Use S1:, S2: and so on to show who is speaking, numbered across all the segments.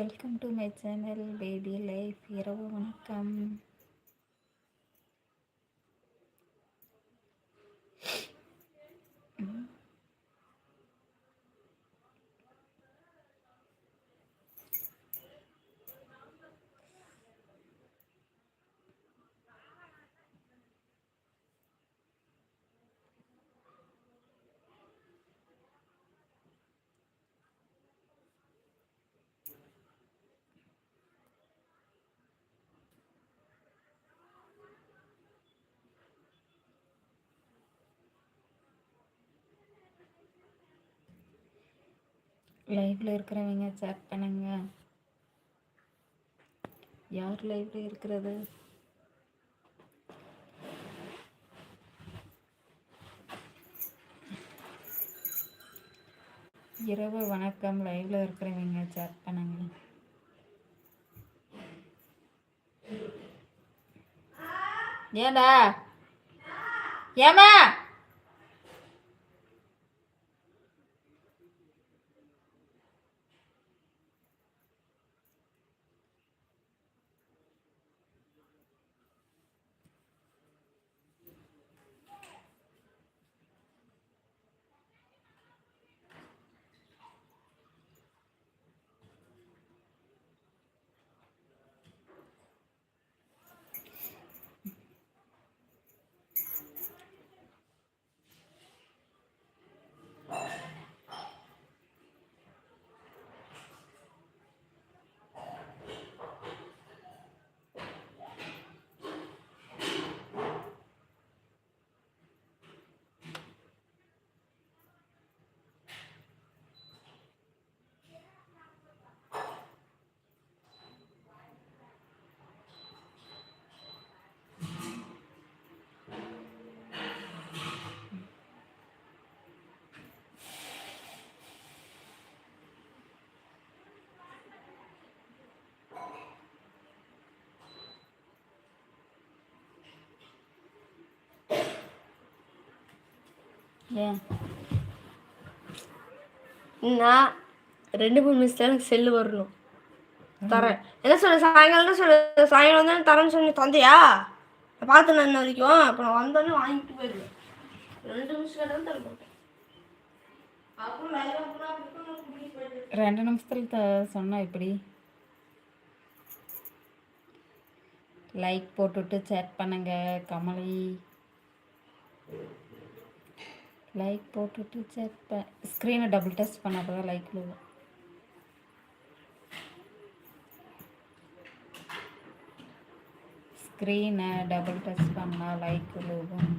S1: Welcome to my channel baby life இரவு வணக்கம். லைவில் இருக்கிறவங்க சேட் பண்ணுங்க. யார் லைவில் இருக்கிறது? இரவு வணக்கம். லைவ்ல இருக்கிறவங்க சேட் பண்ணுங்க. ஏண்டா? ஏமா ஏன்
S2: நான் ரெண்டு மூணு மிஸ்ல எனக்கு செல்லு வரணும். தரேன். என்ன சொல்ல சாயங்காலம் சொல்ல சாயங்காலம் தான் தரேன்னு சொல்லி தந்தையா? நான் பார்த்து நான் இன்ன வரைக்கும். அப்போ நான் வந்தோடனே வாங்கிட்டு போயிடுவேன். ரெண்டு நிமிஷம் தான் தர மாட்டேன்.
S1: ரெண்டு நிமிஷத்துல த சொன்னா எப்படி? லைக் போட்டுட்டு சேட் பண்ணுங்க கமலி. லைக் போட்டுட்டு சேட் ப ஸ்க்ரீனை டபுள் டச் பண்ண அப்போ தான் லைக் விழுவும் ஸ்க்ரீனை டபுள் டச் பண்ணால் லைக் விழுவும்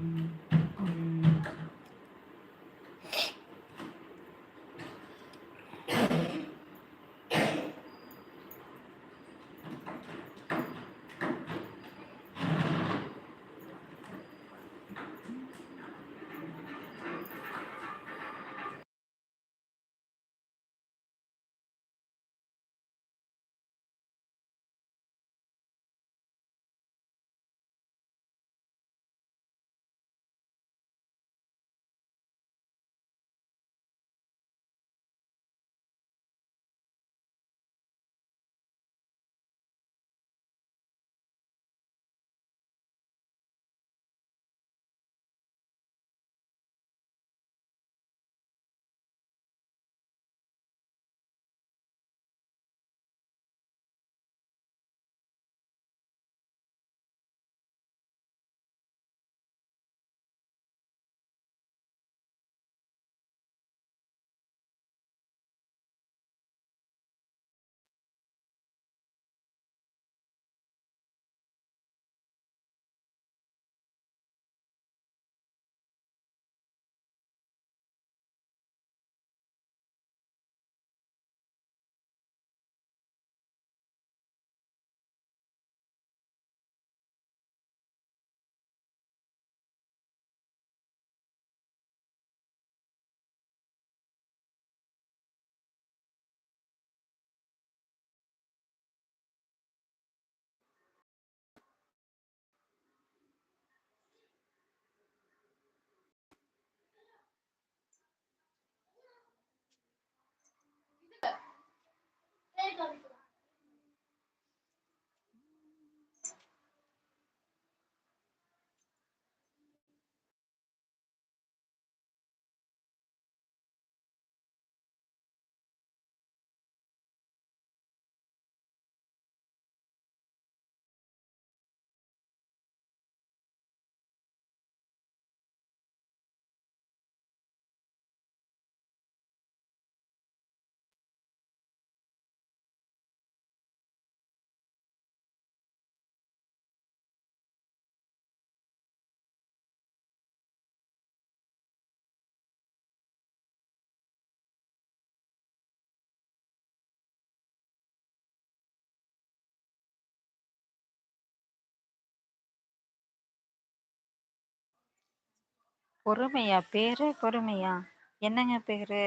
S1: பொறுமையா? பேரு பொறுமையா? என்னங்க பேரு?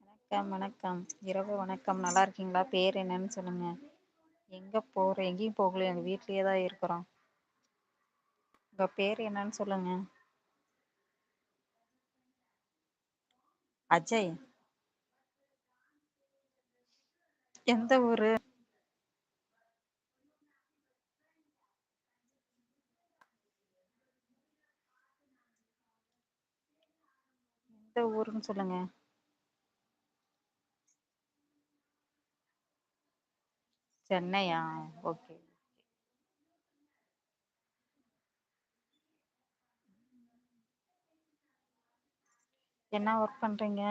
S1: வணக்கம் வணக்கம். இரவு வணக்கம். நல்லா இருக்கீங்களா? பேர் என்னன்னு சொல்லுங்க. எங்க போற? எங்கேயும் போகல எங்க வீட்லயே தான் இருக்கிறோம். உங்க பேர் என்னன்னு சொல்லுங்க. அஜய். எந்த ஊரு? எந்த ஊருன்னு சொல்லுங்க. சென்னையா? ஓகே. என்ன ஒர்க் பண்றீங்க?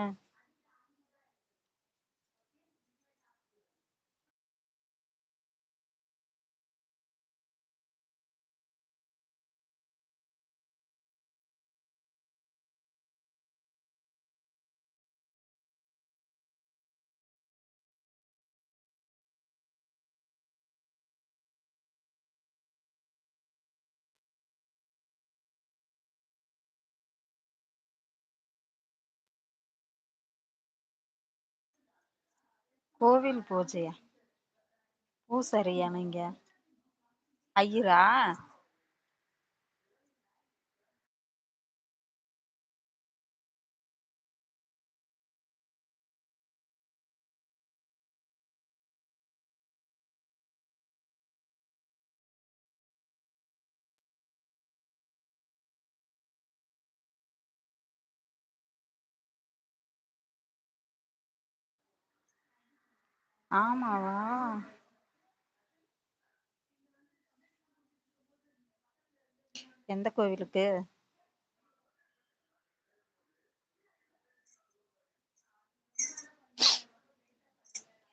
S1: கோவில் பூஜையா? பூசாரியா நீங்க? ஐயரா? ஆமாவா? எந்த கோவிலுக்கு?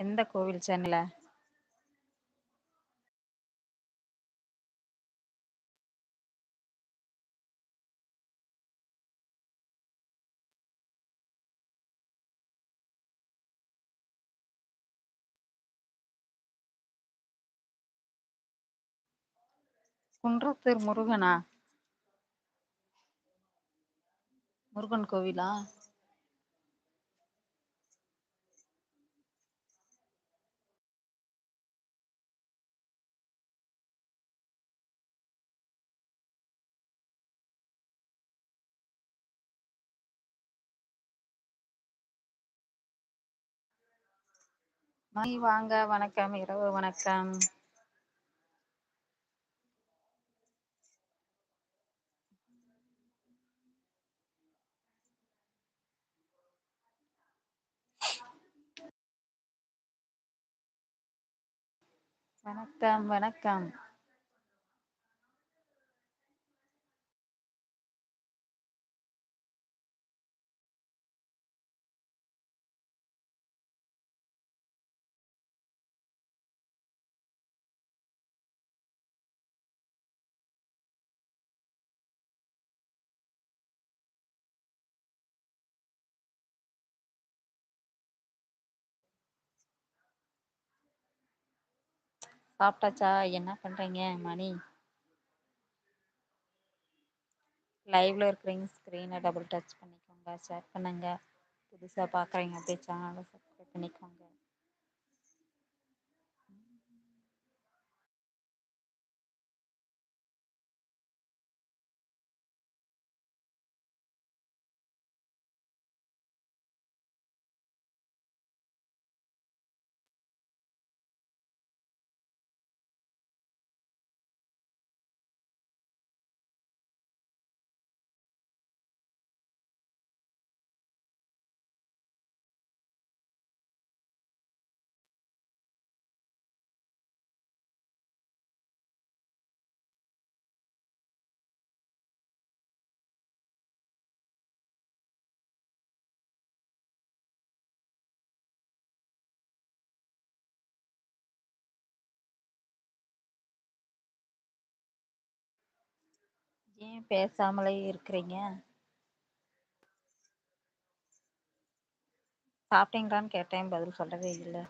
S1: எந்த கோவில் சென்னையில குன்றத்தூர் முருகனா? முருகன் கோவிலா? மணி வாங்க வணக்கம். இரவு வணக்கம். வணக்கம் வணக்கம். சாப்பிட்டாச்சா? என்ன பண்றீங்க மணி? லைவ்ல இருக்கிறீங்க ஸ்க்ரீனை டபுள் டச் பண்ணிக்கோங்க ஷேர் பண்ணுங்க. புதுசாக பார்க்குறீங்க அப்படியே சேனலை சப்ஸ்கிரைப் பண்ணிக்கோங்க. ஏன் பேசாமலே இருக்கிறீங்க? சாப்பிட்டீங்களான்னு கேட்டேன் பதில் சொல்லவே இல்லை.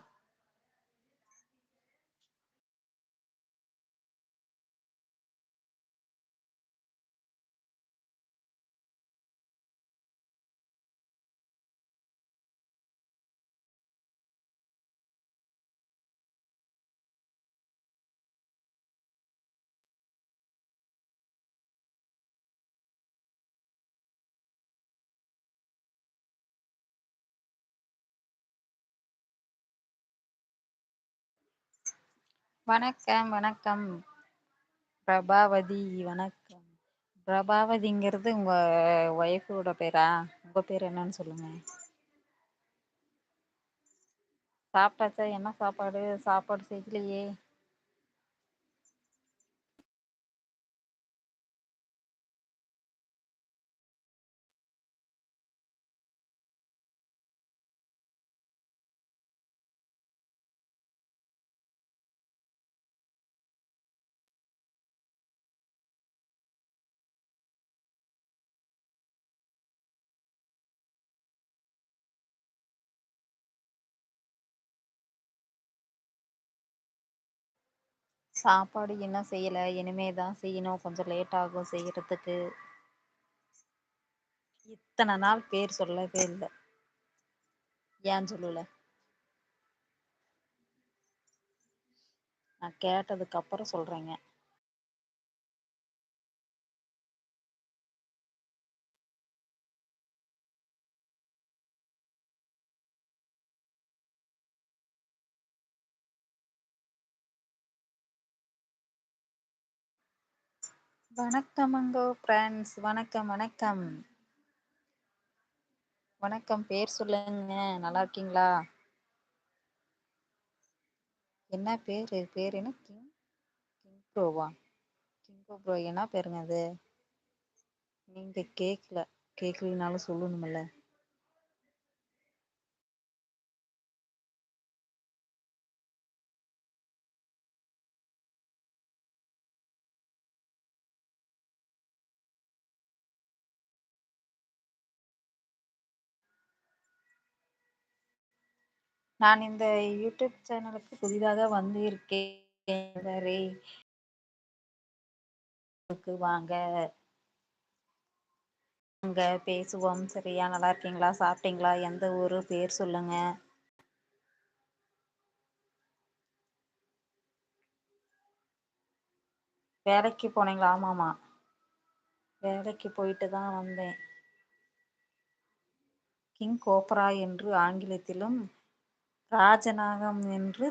S1: வணக்கம் வணக்கம். பிரபாவதி வணக்கம். பிரபாவதிங்கிறது உங்க ஒய்ஃபோட பேரா? உங்க பேர் என்னன்னு சொல்லுங்க. சாப்ட்டாச்சா என்ன சாப்பாடு? சாப்பாடு செய்யலையே. சாப்பாடு இன்னோ செய்யல? தான் செய்யணும். கொஞ்சம் லேட் ஆகும் செய்யறதுக்கு. இத்தனை நாள் பேர் சொல்லவே இல்லை. ஏன் சொல்லல? நான் கேட்டதுக்கு அப்புறம் சொல்றேங்க. வணக்கமங்கோ ஃப்ரெண்ட்ஸ் வணக்கம் வணக்கம். வணக்கம். பேர் சொல்லுங்க. நல்லா இருக்கீங்களா? என்ன பேர்? பேர் என்ன? கிங் கிங் ப்ரோவா கிங்கோ ப்ரோ என்ன பேருங்க அது? நீங்கள் கேட்கல கேட்கலனாலும் சொல்லணுமில்ல நான் இந்த யூடியூப் சேனலுக்கு புதிதாக வந்து இருக்கேன் வாங்க. அங்க பேசுவோம். சரியா நல்லா இருக்கீங்களா? சாப்பிட்டீங்களா? எந்த ஊரு? பேர் சொல்லுங்க. வேலைக்கு போனீங்களா? ஆமாமா வேலைக்கு போயிட்டு தான் வந்தேன். கிங் கோப்ரா என்று ஆங்கிலத்திலும் ராஜநாகம் என்று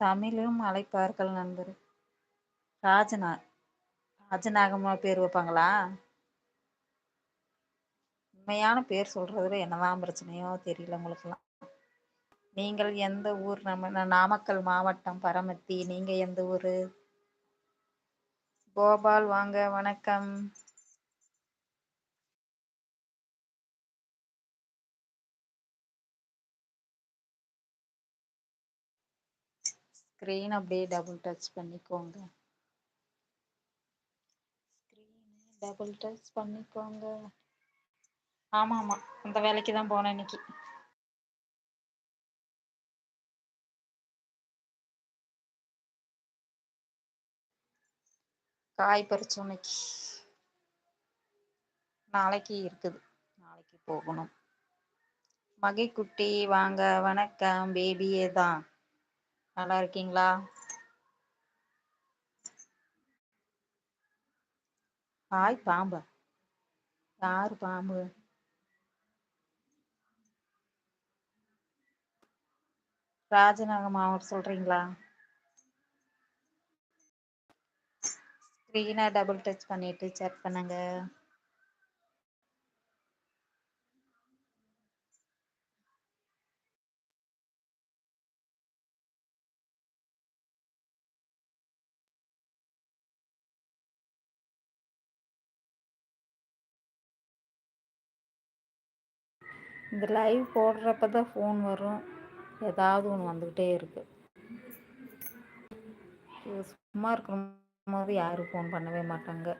S1: தமிழிலும் அழைப்பார்கள் நண்பர். ராஜநா ராஜநாகமா பேர் வைப்பாங்களா? உண்மையான பேர் சொல்றதுல என்னதான் பிரச்சனையோ தெரியல உங்களுக்குலாம் நீங்கள் எந்த ஊர் நம்ம நாமக்கல் மாவட்டம் பரமத்தி நீங்க எந்த ஊரு? கோபால் வாங்க வணக்கம். ஸ்கிரீன் அப்டியே டபுள் டச் பண்ணிக்கோங்க. டபுள் டச் பண்ணிக்கோங்க. ஆமா ஆமா அந்த வேலைக்கு தா போனே இன்னைக்கி. காய் பறிச்சோ இன்னைக்கி. நாளைக்கு இருக்குது. நாளைக்கு போகணு மகி குட்டி வாங்க வணக்கம் பேபியே தா நல்லா இருக்கீங்களா? ஹாய் பாம்பா. யாரு பாம்பு? ராஜநாக அவர் சொல்றீங்களா? ஸ்க்ரீனை டபுள் டச் பண்ணிட்டு செக் பண்ணுங்க. இந்த லைவ் போடுறப்ப தான் ஃபோன் வரும். ஏதாவது ஒன்று வந்துக்கிட்டே இருக்கு. சும்மா இருக்கும் போது யாரும் ஃபோன் பண்ணவே மாட்டாங்க.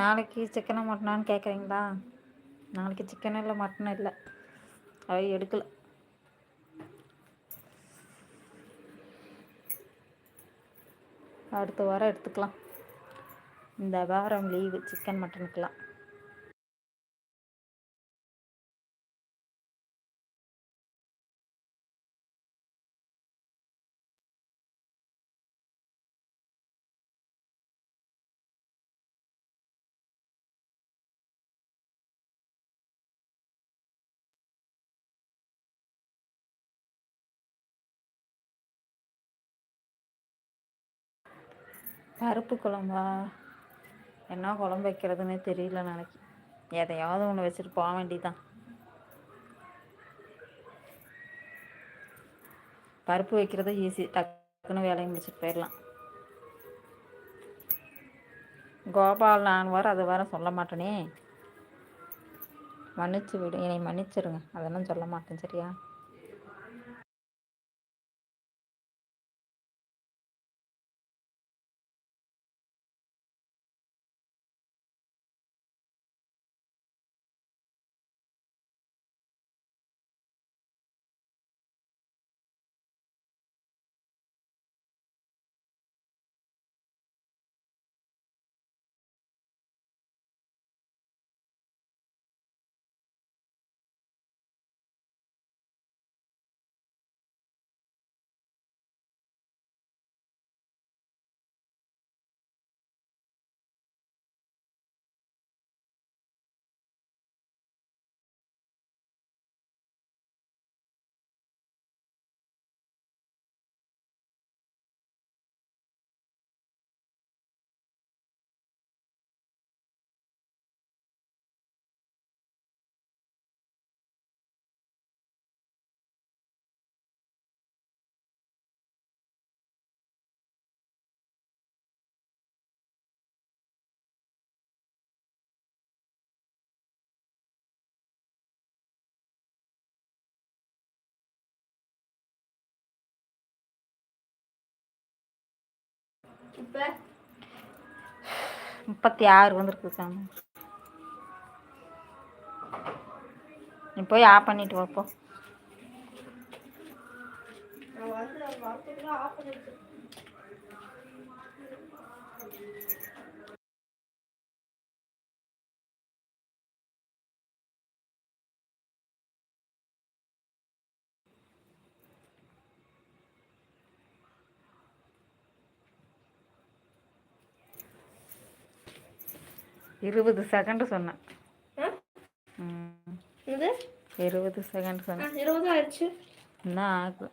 S1: நாளைக்கு சிக்கனை மட்டனான்னு கேட்குறீங்களா நாளைக்கு சிக்கனும் இல்லை மட்டன் இல்லை. அது எடுக்கல. அடுத்த வாரம் எடுத்துக்கலாம். இந்த வாரம் லீவு சிக்கன் மட்டனுக்கெலாம் பருப்பு குழம்பா? என்ன குழம்பு வைக்கிறதுன்னு தெரியல நாளைக்கு. எதையாவது ஒன்று வச்சுட்டு போக வேண்டிதான் பருப்பு வைக்கிறது ஈஸி டக்குன்னு வேலையை முடிச்சுட்டு போயிடலாம். கோபால் நான் வர அது வர சொல்ல மாட்டேனே. மன்னிச்சு விடு. என்னை மன்னிச்சிருங்க. அதெல்லாம் சொல்ல மாட்டேன் சரியா?
S2: இப்போ?
S1: முப்பத்தி ஆறு வந்திருக்கு சாமி. நீ போய் ஆஃப் பண்ணிட்டு வாப்போ
S2: நான் வந்து வரத்துக்குள்ள ஆஃப் பண்ணிட்டு
S1: இருபது செகண்ட் சொன்னேன். இருபது? செகண்ட் சொன்னேன்.
S2: இருபது ஆயிடுச்சு.
S1: இன்னும் ஆகும்?